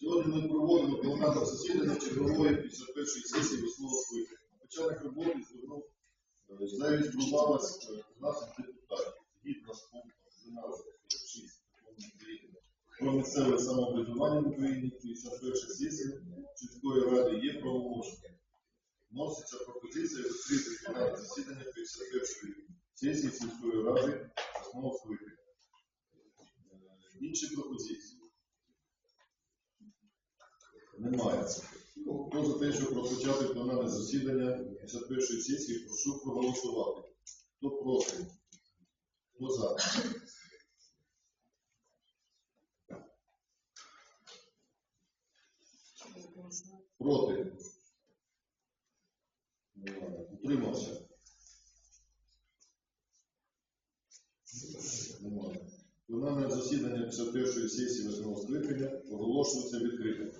Сьогодні ми проводимо пленарне засідання чергової 51-ї сесії веснового скликання. На початок роботи звернув зареєструвалось е, 12 депутатів. Згідно з пунктом 12.6 закону України про місцеве самоврядування в Україні 51 сесія сільської ради є правоможною. Вноситься пропозиція відкрити пленарне засідання 51-ї сесії сільської ради веснового скликання. Е, Інші пропозиції. Немає. Хто за те, щоб розпочати пленарне засідання 51-ї сесії, прошу проголосувати. Хто проти? Хто за? Проти? Утримався? Немає. Пленарне засідання 51-ї сесії 8 скликання оголошується відкритим.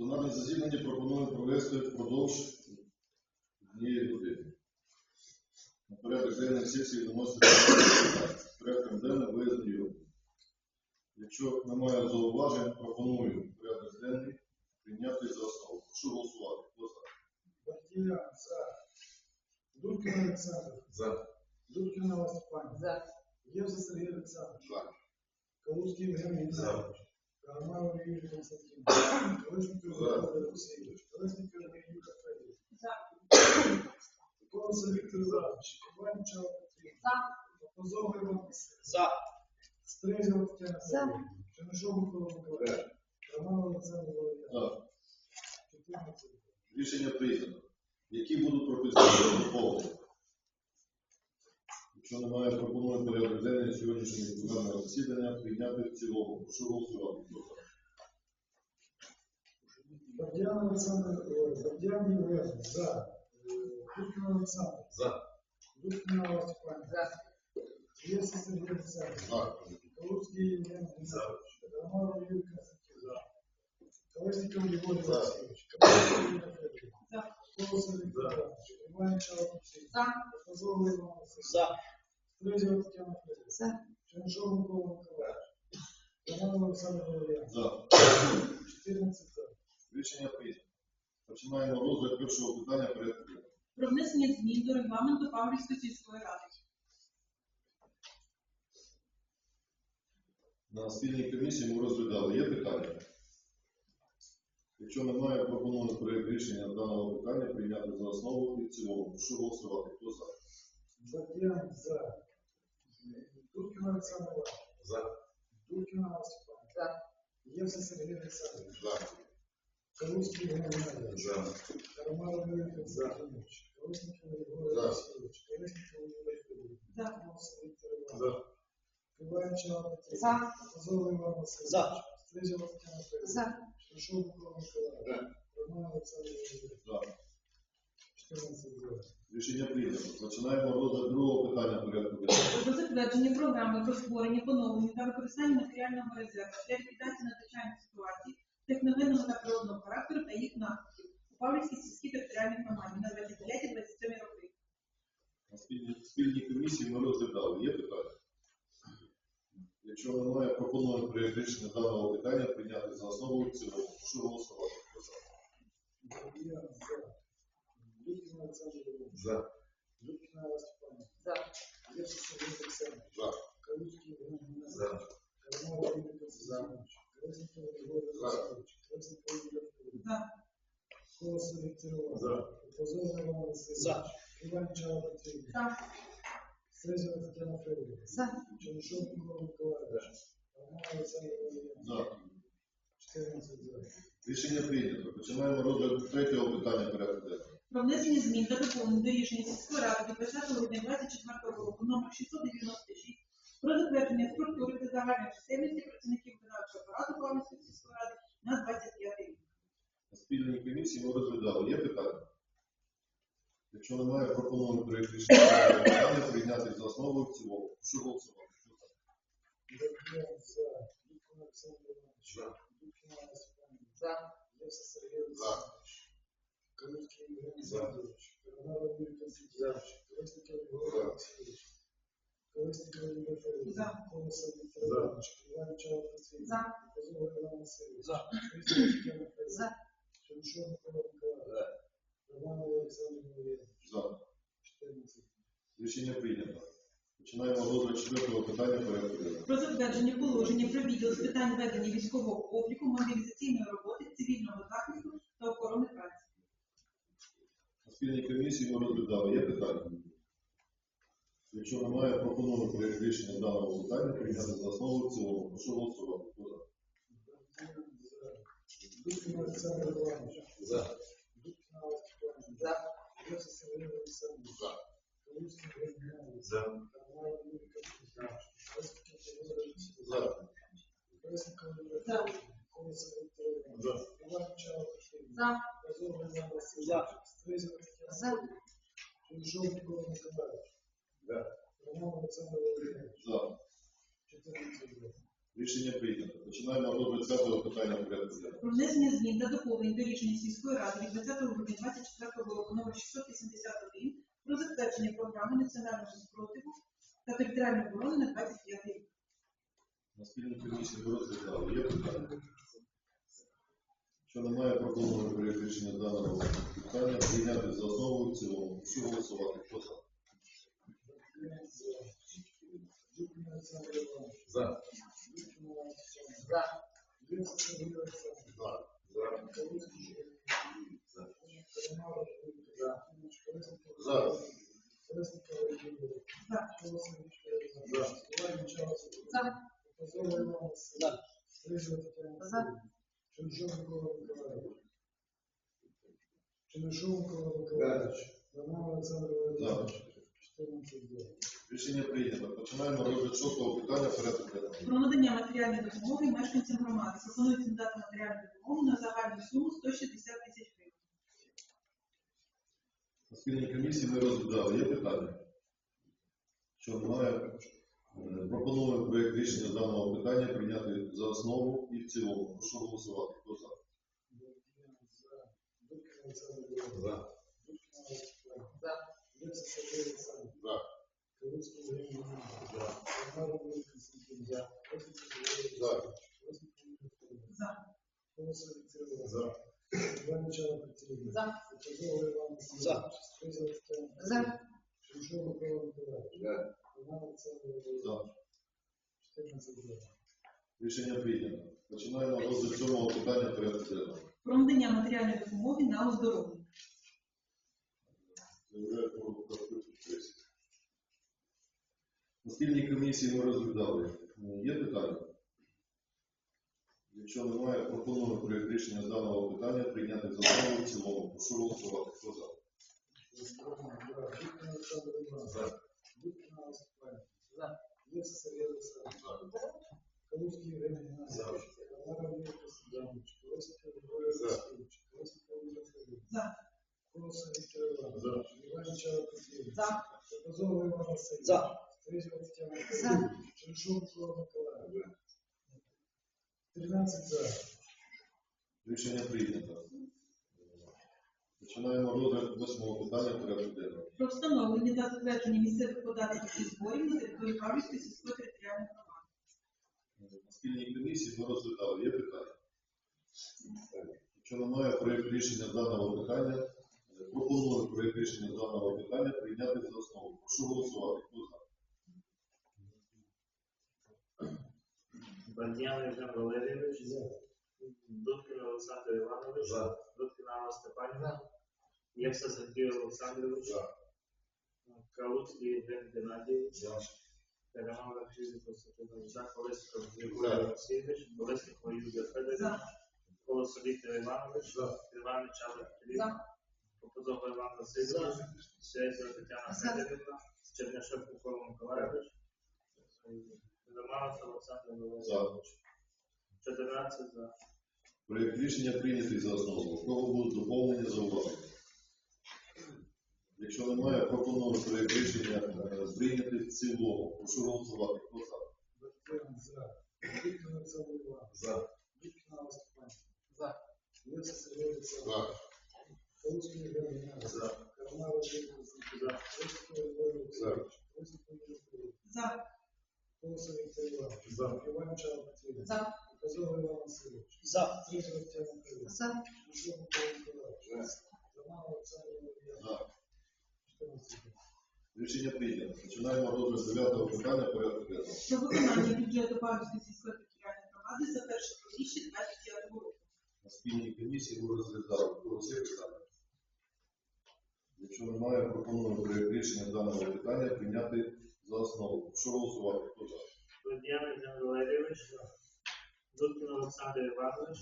Пленарне засідання пропоную провести впродовж однієї години. На порядок денний сесії виноситься порядком денним ви ознайомлені. Якщо немає зауважень, пропоную порядок денний прийняти за основу. Прошу голосувати. Хто за? Бахтіян за. Дудкін Олександр. За. Дудкін Алла Степанівна. За. Євса Сергій Олександрович. За. Калузький Євгеній Іванович. За. Олексійович. Колесников Юрій Федорович. За. Віктор Іванович. Іванча Петрівна. Позов Іван За. Стрезів Тетяна За. Чернишов Микола Миколаївич. Роман Олександр Володимирович. 14. Рішення прийнято. Які будуть пропозиції доповнення? Якщо немає, пропоную порядок денний сьогоднішнього пленарного засідання прийняти в цілому. Прошу голосувати. Хто за? Богдан Олександр, ой, Богдан Євген, за. Дудкін Олександр. За. Дудкін Алла Степанівна. За. Євса Сергій Олександрович. За. Калузький Євген Іванович. Романов Юрій Константинович. Колесников Євгеній За. Олексійович. Колесников Юрій Федорович. За. Колесов Віктор Іванович. Іванча Олексій. За. Позов Іван Васильович. За. Стрезів За. Чернишов Микола Миколаївич. Роман Олександр Володимирович. За. 14 за. Рішення прийнято. Починаємо розгляд першого питання порядку. денного. про внесення змін до регламенту Павлівської сільської ради. На спільній комісії ми розглядали. Є питання? Якщо немає, пропоную проєкт рішення даного питання прийняти за основу і в цілому. Прошу голосувати. Хто за? Богдан за. Дудкін Олександр Іванович. За. Дудкін Алла Степанівна. За. Євса Сергій Олександрович. За. Калузький Євген. За. Романов Юрій Константинович. Колесников Євгеній За. Олексійович. Колесников Юрій Федорович. За. Колесов Віктор Іванович. Іванча Петрівна. За. Позов Іван Васильович. За. Стрезів Тетяна. За. Шишов Микола Миколаївич. Роман Олександр За. 14 за. Рішення прийнято. Починаємо розгляд другого питання порядку денного. Про затвердження програми про створення, поновлення та використання матеріального резерву для ліквідації надзвичайних ситуацій техногенного та природного характеру та їх наслідків у Павлівській сільській територіальній громаді на 29-27 роки. На спільній, спільній комісії ми розглядали. Є питання? Якщо немає, пропоную при рішенні даного питання прийняти за основу і в цілому. Прошу голосувати. Хто за? Дубіян за. Дубкін Олександр Володимирович. За. Дубкіна Алла Степанівна. За. Лепсі Сергій Олександрович. За. Калуцький Іван Геннадійович. За. Кармал Ігор Константинович. Колесников Григорій Олександрович. Колесников Юрій Анатолійович. За. Колос Віктор Іванович. За. Позов Іван Васильович. За. Іван Чава Петрівна. За. Стрезова Тетяна Федорівна. За. Чернишов Микола Миколаївич. Роман Олександр Володимирович. За. 14 за. Рішення прийнято. Починаємо розгляд третього питання порядку денного. Про внесення змін та доповнень до рішення сільської ради від 20 грудня 24 року номер 696 про затвердження структури та загальної чисельності працівників виконавчого апарату Павлівської сільської ради на 25 рік. На спільній комісії ми розглядали. Є питання? Якщо немає, рішенні даного питання прийняти за основу в цілому. Прошу голосувати. За? Дубіян за. За. За. Лепсі Олександрович. Ігор Ігор Константинович. Колесников Григорій Олександрович. Колесников Юрій Федорович. За. Віктор. Іванович. Іван Чава Петрівна. За. Позов Іван Васильович. За. Стрезова Тетяна Федорівна. Микола Миколаївич. Роман Олександр Володимирович. 14 Рішення прийнято. Починаємо розгляд четвертого питання порядку денного. Про затвердження положення про відділ з питань ведення військового обліку, мобілізаційної роботи, цивільного захисту та охорони праці. На спільній комісії ми розглядали. Є питання? Якщо немає, пропоную при рішенні даного питання прийняти за основу і в цілому. Прошу голосувати. Хто за? Дубкин Олександр Іванович. За. Дубкіна Алла Степанівна. За. Лепсі Сергій Олександрович. За. Калуцький Ігор Геннадійович. За. Кармал Ігор Константинович. Колесников Григорій Олександрович. За. Колесников Юрій За. Анатолійович. Колос Віктор Іванович. За. Іван Чава Петрівна. За. Позов Іван Васильович. За. За. Чернишов Микола Миколаївич. За. Роман Олександр Володимирович. За. 14. Рішення прийнято. Починаємо розгляд п'ятого питання порядку денного. Про внесення змін та доповнень до рішення сільської ради від 20 грудня 24 року номер 681 про затвердження програми національного спротиву та територіальної оборони на 25 рік. На спільній комісії ми розглядали. Є питання? Якщо немає, пропоную при рішенні даного питання прийняти за основу і в цілому. Прошу голосувати. Хто за? За. За. За. За. За. За. За. За. Федорівна. Чернишов Микола Миколаївич. Чернишов Микола Миколаївич. Роман Олександр Володимирович. 14 за. Рішення прийнято. Починаємо розгляд шостого питання порядку денного. Про надання матеріальної допомоги мешканцям громади. Пропонується надати матеріальну допомогу на загальну суму 160 тисяч гривень. На спільній комісії ми розглядали. Є питання? Що немає, пропоную проєкт рішення даного питання прийняти за основу і в цілому. Прошу голосувати. Хто за? За. За. За. За. Калуцький Ігор Геннадійович. Роман Ігор Константинович. Колесников Григорій За. Олександрович. Колесников Юрій Федорович. За. Колос Віктор Іванович. За. Іван Чава Петрівна. За. Позов Іван Васильович. За. Стрезова Тетяна За. Федорівна. Чернишов Микола Миколаївич. Роман Олександр Володимирович. За. 14 за. Рішення прийнято. Починаємо розгляд сьомого питання порядку денного. Про надання матеріальної допомоги на оздоровлення. Заявляю про розпитку сесії. На спільній комісії ми розглядали. Є питання? Якщо немає, пропоную проєкт рішення даного питання прийняти за основу в цілому. Прошу голосувати. Хто за? За. За. За. Олександрович. Колесников Юрій За. Колосов Віктор Іванович. Іванча Петрівна. За. Козова Іван Васильович. За. Стрижова Тетяна Федорівна. Чернишов Микола Миколаївич. 13 за. Рішення прийнято. Починаємо розгляд восьмого питання порядку денного. Про встановлення та затвердження місцевих податків і зборів на території Павлівської сільської територіальної громади. На спільній комісії ми розглядали. Є питання? Якщо немає проєкт рішення даного питання, пропоную проєкт рішення даного питання прийняти за основу. Прошу голосувати. Хто за? Бандіян Євген Валерійович. За. Дудкин Олександр Іванович. За. Дудкин Алла Степанівна. Євса Сергій Олександрович. За. Калуцький Євген Геннадійович. За. Роман Васильович Константинович. За. Колесников Григорій Олексійович. Колесникова Юлія Федорівна. Колосов Віктор Іванович. За. Іванович Алла Петрівна. Попозова Іван Васильович. Сєзера Тетяна Федорівна. Чернишов Микола Миколаївич. Романов Олександр Валерійович. 14 за. Проєкт рішення прийнятий за основу. Кого будуть доповнення зауваження? Якщо немає, пропоную проєкт рішення е, прийняти в цілому. Прошу голосувати. Хто за? Батькин за. Віктор Олександр Іванович. За. Віктор Степанівна. За. Євса Сергій Олександрович. Колосов Євген Геннадійович. За. Василь Васильович. За. Григорій Олексійович. Колосов Юрій Федорович. За. Колосов Віктор Іванович. За. За. Козова Іван Васильович. За. За. Роман. За. 14 за. Рішення прийнято. Починаємо розгляд дев'ятого питання порядку денного. Про виконання бюджету Павлівської сільської територіальної громади за перше півріччя 25 року. На спільній комісії ми розглядали всі питання. Якщо немає, пропоную проєкт рішення даного питання прийняти за основу. Прошу голосувати. Хто за? Євген Валерійович. Дудкин Олександр Іванович.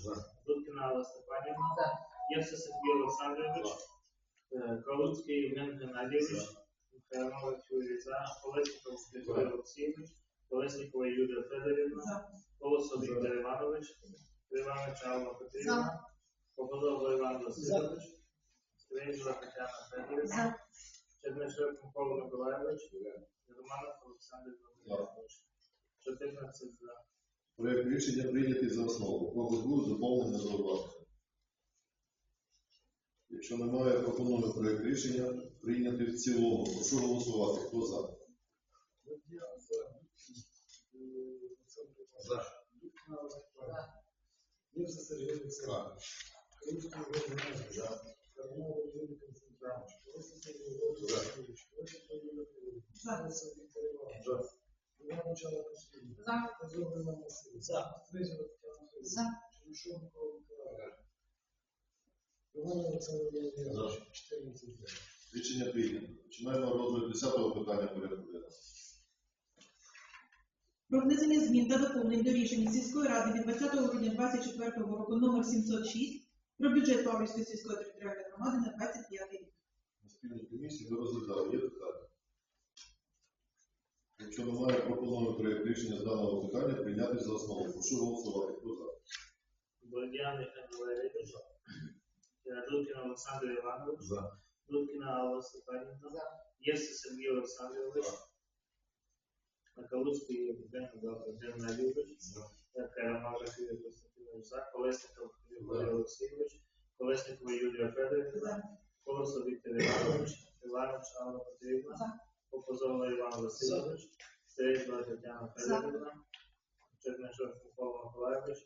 Дудкина Алла Степанівна. Євса Сергій Олександрович. Е, Калуцький Євген Геннадійович. Михайлович Юрій За. Колесников Григорій Олексійович. Колесникова Юлія Федорівна. Колосов Віктор Іванович. Іванович Алла Петрівна. Попозова Іван Васильович. Стрижова Тетяна Федорівна. Чернишев Микола Миколаївич. Романов Олександр Валерійович. 14 за. Проєкт рішення прийнятий за основу. Будуть доповнення зауваження? Якщо немає, пропоную проєкт рішення прийняти в цілому. Прошу голосувати. Хто за? За. За. За. Козова Іван Васильович. За. Стрижова Тетяна Федорівна. За. Чернишов Микола Миколаївич. Роман Олександр Валерійович. 14 за. Рішення прийнято. Починаємо розгляд 10-го питання порядку денного. Про внесення змін та доповнень до рішення сільської ради від 20 грудня 2024 року номер 706 про бюджет Павлівської сільської територіальної громади на 25 рік. На спільній комісії ми розглядали. Є питання? Якщо немає, пропоную проєкт рішення з даного питання прийняти за основу. Прошу голосувати. Хто за? Бородян Євген Валерійович. Е, Олександр Іванович. За. Дудкина Алла Степанівна. За. Євса Сергій Олександрович. Калуцький Євген Геннадійович. Роман Васильович Константинович. За. Колесников Григорій Олексійович. Колесникова Юлія Федорівна. За. Колосов Віктор Іванович. Іванович Алла Петрівна. За. Попозова Іван Васильович. Стрельба Тетяна Федорівна. Чернишов Микола Миколаївич.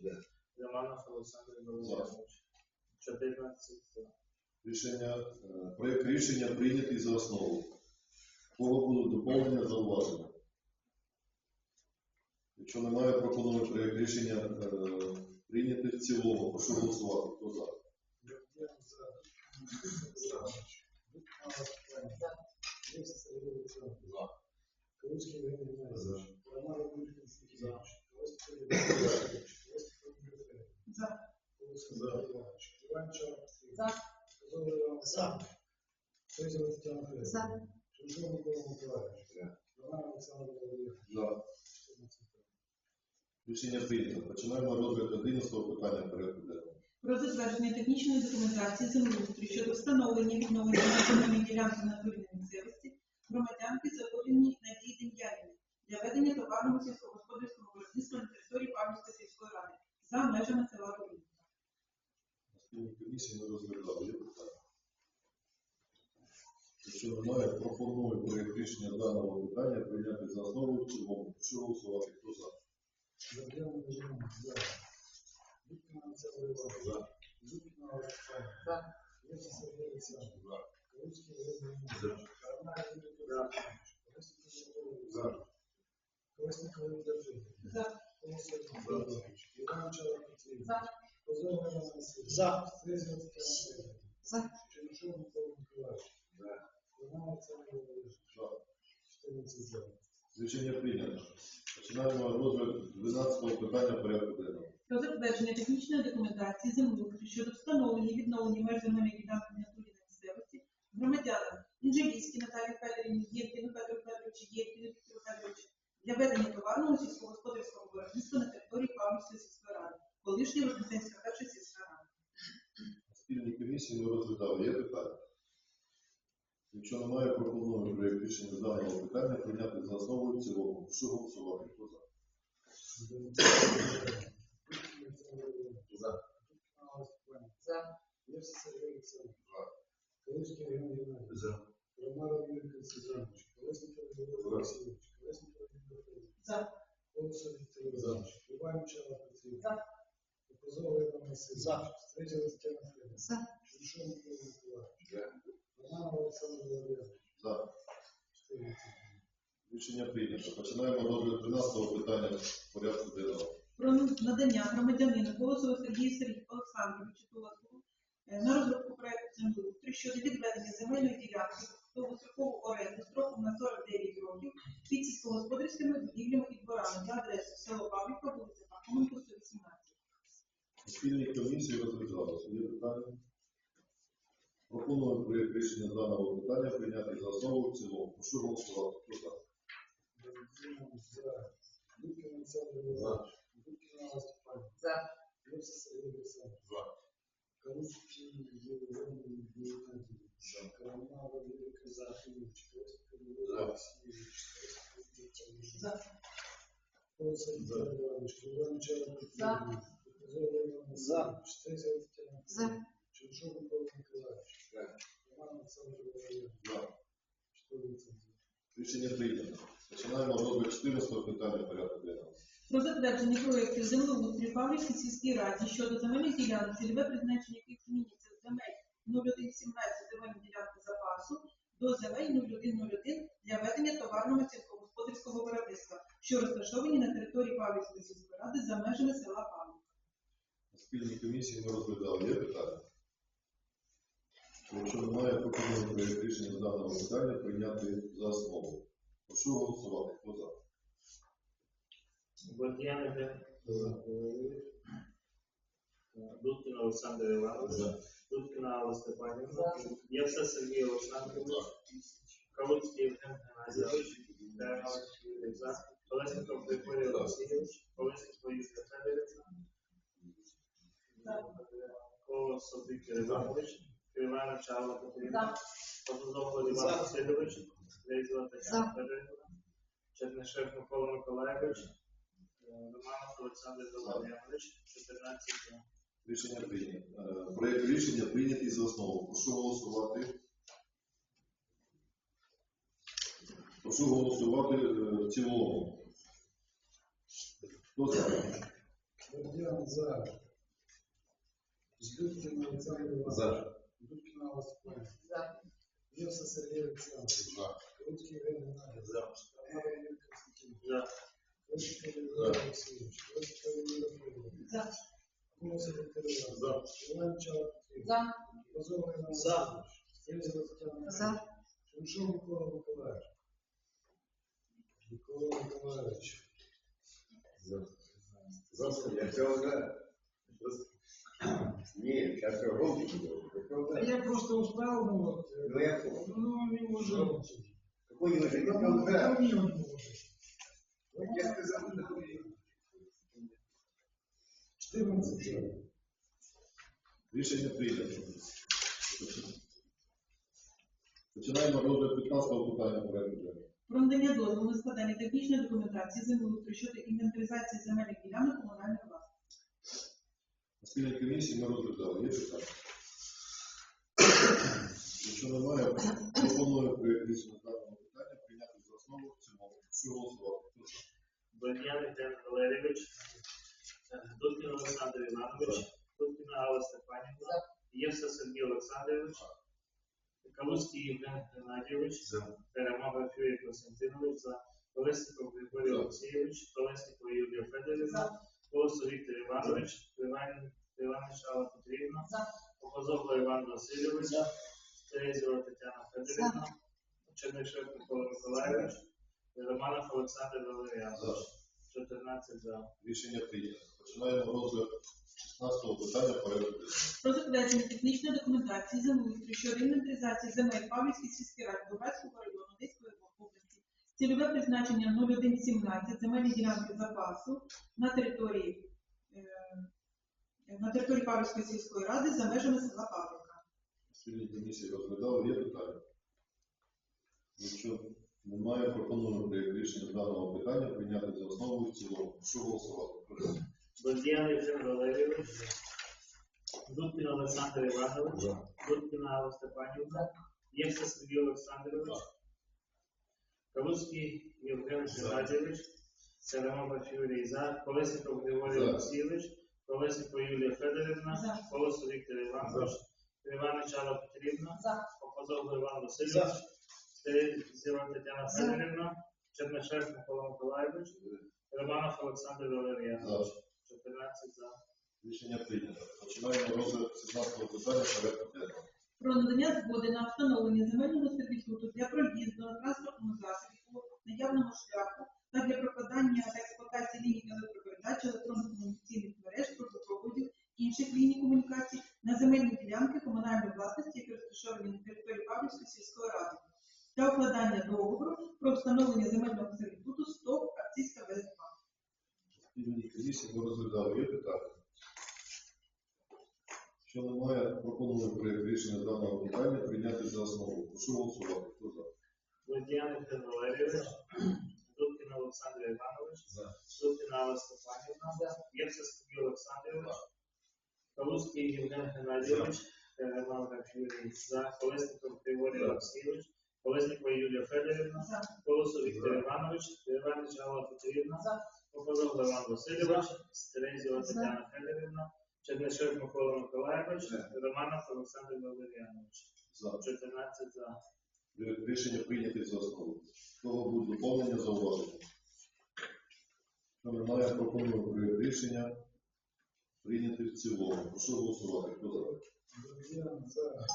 Романов Олександр Валерійович. 14 за. Рішення, е, проєкт рішення прийнятий за основу. Кого будуть доповнення зауваження? Якщо немає, пропоную проєкт рішення е, прийняти в цілому. Прошу голосувати. Хто за? За. За. Чернишов Микола Миколаївич. Роман Олександр Валерійович. За. 14 за. Рішення прийнято. Починаємо розгляд 11 питання порядку денного. Про затвердження технічної документації землеустрою щодо встановлення відновлення земельної ділянки на натурі місцевості громадянки Загорівні Надії Дем'янівні для ведення товарного сільськогосподарського виробництва на території Павлівської сільської ради за межами села Рубінка. На спільній комісії ми розглядали. Є питання? Якщо немає, пропоную проєкт рішення даного питання прийняти за основу в цілому. Прошу голосувати. Хто за? Завьялова Ірина, за. Дудкіна Олександр Іванович, за. Дудкіна Олександр, За. Євса Сергій Олександрович, За. Калуцький Олег Леонідович, Карнак Юрій Петрович, Колесников Григорій За. Колесников Ігор Житович, За. Колосов Дмитро Іванович, Іван Чара Петрівна, За. Козлов Іван Васильович, За. Стрезова Тетяна Федорівна, За. Чернышов Микола Миколаївич, Роман Олександр Володимирович, За. 14 за. Рішення прийнято. Починаємо розгляд 12 питання порядку денного. Про затвердження технічної документації землеустрою щодо встановлення і відновлення меж земельної ділянки на місцевості громадянам Інжелійській Наталії Федорівні, Євкіну Петру Федоровичу, Євкіну Петру Федоровичу для ведення товарного сільськогосподарського виробництва на території Павлівської сільської ради, колишньої Вознесенська перша сільська рада. На спільній комісії ми розглядали. Є питання? Якщо немає, пропоную проєкт рішення даного питання прийняти за основу і в цілому. Прошу голосувати. Хто за? За. За. Євса Сергій Олександрович, Калуцький Євген Геннадійович, Роман Юрій Константинович, Колесников Григорій За. Васильович, Колесников Ігор Федорович, За. Колосов Віктор Іванович, Іван Чара Петрівна, За. Козлов Іван Васильович, Стрезова Тетяна Федорівна, За. Чернышов Микола Миколаївич, За. 14 Рішення прийнято. Починаємо розгляд 13 питання порядку денного. Про надання громадянину Колосову Сергію Сергію Олександровичу Толоцькому е, на розробку проекту землеустрою щодо відведення земельної ділянки довгострокову оренду строком на 49 років під сільськогосподарськими будівлями і дворами за адресою село Павлівка, вулиця Пархоменко, 118. На спільній комісії розглядалося. Є питання? Пропоную проєкт рішення даного питання прийняти за основу в цілому. Прошу голосувати. Хто за? За. За. За. За. Тетяна За. Чернышов Микола Миколаївич, Роман Олександр Володимирович, За. 14 за. Рішення прийнято. Починаємо розгляд 14 питання порядку денного. Про затвердження проєктів землеустрою Павлівській сільській раді щодо земельних ділянок, цільове призначення яких змінюється з земель 0117 земельної ділянки запасу до земель 0101 для ведення товарного сільськогосподарського виробництва, що розташовані на території Павлівської сільської ради за межами села Павлівка. На спільній комісії ми розглядали. Є питання? Якщо немає, пропоную проєкт рішення даного питання прийняти за основу. Прошу голосувати. Хто за? Бордіян Євген Валерійович, Дудкін Олександр Іванович, Дудкіна Алла Степанівна, Євса Сергій Олександрович, Калуцький Євген Геннадійович, Тернович Юрій За, Колесников Григорій Васильович, Колесников Юрій Федорович, Колосов Віктор Іванович, Іванович Алла Петрівна, Козлов Іван Васильович, Лейзова Тетяна Федорівна, Чернишев Микола Миколаївич, е, Романов Олександр Володимирович, 14 за. Рішення прийнято. Е, Проєкт рішення прийнятий за основу. Прошу голосувати. Прошу голосувати е, в цілому. Хто за? Бордіян за. Дудкін Олександр Іванович, Дудкіна Алла Степанівна, Євса Сергій Олександрович, Калуцький Євген Геннадійович, Роман Юрій Константинович, За. Колесников Григорій Васильович, Колесников Ігор Федорович, За. Колосов Віктор Іванович, Іван Петрівна, За. Козлов Іван За. Стрезова Тетяна За. Чернышов Микола Миколаївич, Микола Миколаївич, Я все знаю. Нет, сейчас. Я всё А я просто устал, ну вот, э, Ну я понял. ну не уже. Какой не уже, я Ну, все знаю. не уже. Я сказал, что такое. 14 за. Рішення прийнято. Починаємо розгляд 15 питання порядку денного. Про надання дозволу на складання технічної документації землеустрою щодо інвентаризації земельних ділянок комунальної спільній комісії ми розглядали. Є питання? Якщо немає, пропоную проєкт рішення даного питання прийняти за основу в цілому. Що голосувати? За? Євген Валерійович, Дудкін Олександр Іванович, Дудкіна Алла Степанівна, Євса Сергій Олександрович, Калуцький Євген Геннадійович, Перемога Фюрій Костянтинович, Колесников Григорій Олексійович, Колесникова Юлія Федорівна, Колосов Віктор Іванович, Іван Іванович Алла Петрівна, Попозогла Іван Васильович, Терезіва Тетяна Федорівна, Чернишев Микола Миколаївич, Романов Олександр Валеріанович. 14 за. Рішення прийнято. Починаємо розгляд 16 питання порядку. Про затвердження технічної документації землеустрою щодо інвентаризації земель Павлівській сільській раді Дубайського району Одеської області. Цільове призначення 0117 земельні ділянки запасу на території е, на території Павлівської сільської ради за межами села Павлівка. Спільні комісії розглядали. Є питання? Якщо немає, пропоную проєкт рішення даного питання прийняти за основу і в цілому. Що голосувати? За? Євген Валерійович, Дудкін Олександр Іванович, Дудкіна Алла Степанівна, Євса Сергій Олександрович, Калуцький Євген Геннадійович, Серемова Фюрій за, Колесников Григорій За. Олексійович, Колесникова Юлія Федорівна, За. Колосов Віктор Іванович, Іванович Алла Петрівна, Попозов Іван Васильович, Стерезіва Тетяна Федорівна, Чернишев Микола Миколаївич, Романов Олександр Валеріанович. За. 14 за. Рішення прийнято. Починаємо розгляд 17 питання порядку денного. Про надання згоди на встановлення земельного сервітуту для проїзду на транспортному засобі по наявному шляху та для прокладання та експлуатації ліній електропередач, електронно-комунікаційних мереж, трубопроводів, інших ліній комунікацій на земельні ділянки комунальної власності, які розташовані на території Павлівської сільської ради, та укладання договору про встановлення земельного сервітуту СТОВ Арцизька ВС2. Комісії ми розглядали. Є питання? Якщо немає, пропоную проєкт рішення даного питання прийняти за основу. Прошу голосувати. Хто за? Євген Валерійович, Дудкін Олександр Іванович, Дудкіна Алла Степанівна, Євса Сергій Олександрович, Калуцький Євген Геннадійович, Роман Юрій за, Колесников Григорій Олексійович, Колесникова Юлія Федорівна. Колосов Віктор Іванович, Іванович Алла Петрівна. Попозов Іван Васильович, Стерезіва Тетяна Федорівна, Чернишев Микола Миколаївич, Романов Олександр Валеріанович. За. 14 за. Рішення прийняти за основу. Кого будуть доповнення, зауваження? Немає, пропоную проєкт рішення прийняти в цілому. Прошу голосувати. Хто за? За.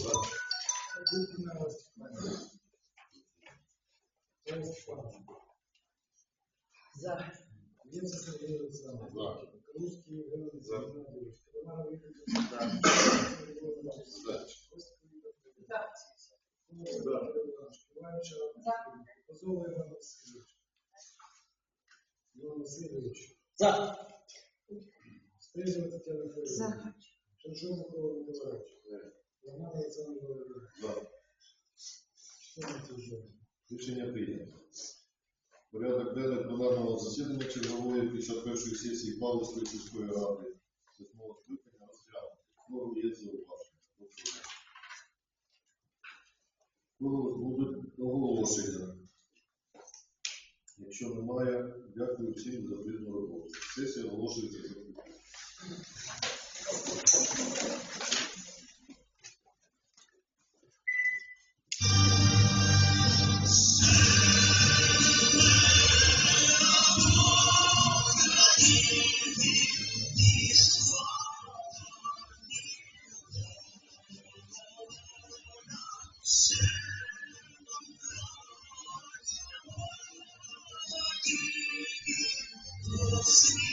За. Степанівна. Олег Степанович. За. Євса Сергій Олександрович. За. За. Віктор За. За. Іван Васильович. За. Стрижева Тетяна Федорівна. Шевчук Микола Миколаївич. Роман Олександр Валерійович. За. 14 вже. Рішення прийнято. Порядок денний пленарного засідання чергової 51 сесії Павловської сільської ради. Восьмого скликання розглянути. Знову є зауваження. Коли будуть оголошення? Якщо немає, дякую всім за плідну роботу. Сесія оголошується закритою. past